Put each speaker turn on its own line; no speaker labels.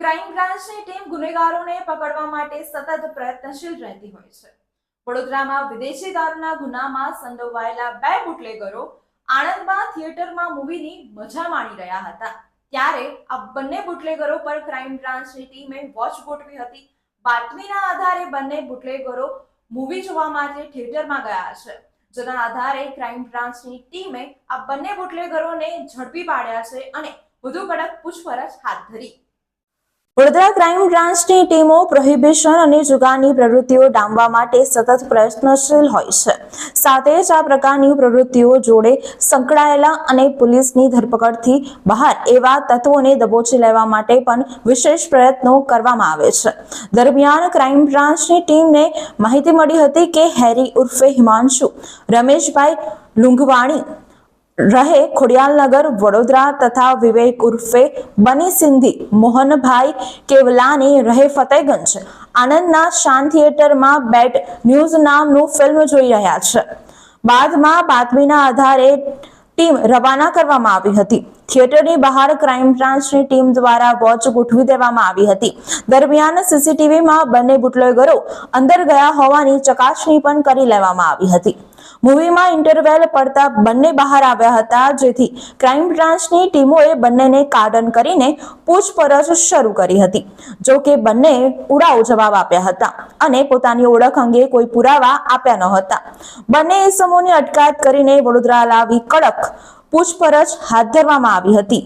Crime બ્રાન્ચની team ગુનેગારોને પકડવા માટે સતત પ્રયત્નશીલ રહેતી હોય છે. વડોદરામાં વિદેશી દારૂના ગુનામાં સંડોવાયેલા બે બુટલેગરો આણંદમાં થિયેટરમાં મૂવીની મજા માણી રહ્યા હતા. ત્યારે આ બંને બુટલેગરો પર ક્રાઇમ બ્રાન્ચની ટીમે વોચ ગોઠવી હતી. બાતમીના આધારે બંને બુટલેગરો મૂવી જોવા માટે થિયેટરમાં ગયા છે. જેના આધારે ક્રાઇમ બ્રાન્ચની ટીમે આ બંને બુટલેગરોને ઝડપી પાડ્યા છે અને વધુ કડક પૂછપરછ હાથ ધરી. વડોદરા ક્રાઇમ બ્રાન્ચની ટીમો પ્રોહિબિશન અને જુગારની પ્રવૃત્તિઓ ડામવા માટે સતત પ્રયત્નશીલ હોય છે. સાથે જ આ પ્રકારની પ્રવૃત્તિઓ જોડે સંકળાયેલા અને પોલીસની ધરપકડથી બહાર એવા તત્વોને દબોચી લેવા માટે પણ વિશેષ પ્રયત્નો કરવામાં આવે છે. દરમિયાન ક્રાઇમ બ્રાન્ચની ટીમને માહિતી મળી હતી કે હેરી ઉર્ફે હિમાંશુ, રમેશભાઈ લુંઘવાણી રહે ખોડિયાલનગર, વડોદરા તથા વિવેક ઉર્ફે બની સિંધી. મોહનભાઈ કેવલાની રહે ફતેગંજ. આનંદના શાન થિયેટરમાં બેટ ન્યૂઝ નામનું ફિલ્મ જોઈ રહ્યા છે. બાદમાં બાતમીના આધારે ટીમ રવાના કરવામાં આવી હતી. થિયેટરની બહાર ક્રાઇમ બ્રાન્ચની ટીમ દ્વારા વોચ ગોઠવી દેવામાં આવી હતી. દરમિયાન સીસીટીવીમાં બંને બુટલેગરો અંદર ગયા હોવાની ચકાસણી પણ કરી લેવામાં આવી હતી. મૂવીમાં ઇન્ટરવેલ પડતા બંને બહાર આવ્યા હતા. જેથી ક્રાઇમ બ્રાન્ચની ટીમોએ બંનેને કાર્ડન કરીને પૂછપરછ શરૂ કરી હતી. જો કે બંને ઉડાવ જવાબ આપ્યા હતા અને પોતાની ઓળખ અંગે કોઈ પુરાવા આપ્યા ન હતા. બંને સમૂહની અટકાયત કરીને વડોદરા લાવી કડક પૂછપરછ હાથ ધરવામાં આવી હતી.